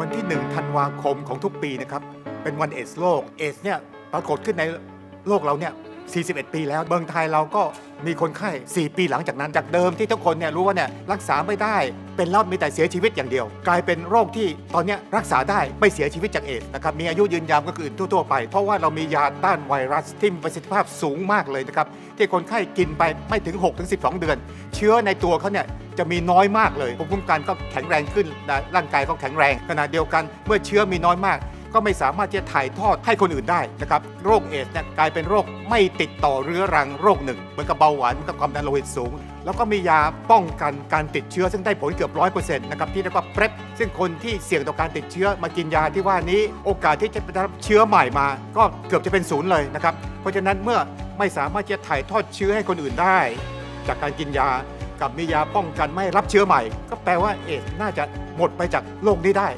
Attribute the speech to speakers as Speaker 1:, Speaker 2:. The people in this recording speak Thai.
Speaker 1: วันที่ 1 ธันวาคมของทุกปีนะครับ เป็นวันเอสโลก เอสเนี่ยปรากฏขึ้นในโลกเราเนี่ย 41 ปีแล้วเมืองไทยเราก็มีคนไข้ 4 ปีหลังจากนั้นจากเดิมที่ทุกคนเนี่ยรู้ว่าเนี่ยรักษาไม่ได้ เป็นแล้วมีแต่เสียชีวิตอย่างเดียว กลายเป็นโรคที่ตอนนี้รักษาได้ไม่เสียชีวิตจากเอดส์นะครับมีอายุยืนยาวก็คือทั่ว ๆ ไป เพราะว่าเรามียาต้านไวรัสที่มีประสิทธิภาพสูงมากเลยนะครับที่คนไข้กินไปไม่ถึง 6-12 เดือน เชื้อในตัวเขาเนี่ยจะมีน้อยมากเลยภูมิคุ้มกันก็แข็งแรงขึ้นร่างกายก็แข็งแรงขณะเดียวกันเมื่อเชื้อมีน้อยมาก ก็ไม่สามารถที่จะถ่ายทอดให้คนอื่นได้นะครับโรคเอดส์เนี่ยกลายเป็นโรคไม่ติดต่อเรื้อรังโรคหนึ่งเหมือนกับเบาหวานเหมือนกับความดันโลหิตสูง แล้วก็มียาป้องกันการติดเชื้อซึ่งได้ผลเกือบร้อยเปอร์เซ็นต์นะครับที่เรียกว่าเ e ร p ซึ่งคนที่เสี่ยงต่อการติดเชื้อมากินยาที่ว่านี้โอกาสที่จะได้รับเชื้อใหม่มา ก็เกือบจะเป็นศูนย์เลยนะครับเพราะฉะนั้นเมื่อไม่สามารถจะถ่ายทอดเชื้อให้คนอื่นได้ จากการกินยากับมียาป้องกันไม่รับเชื้อใหม่ ก็แปลว่าเอดส์น่าจะหมดไปจากโลกนี้ได้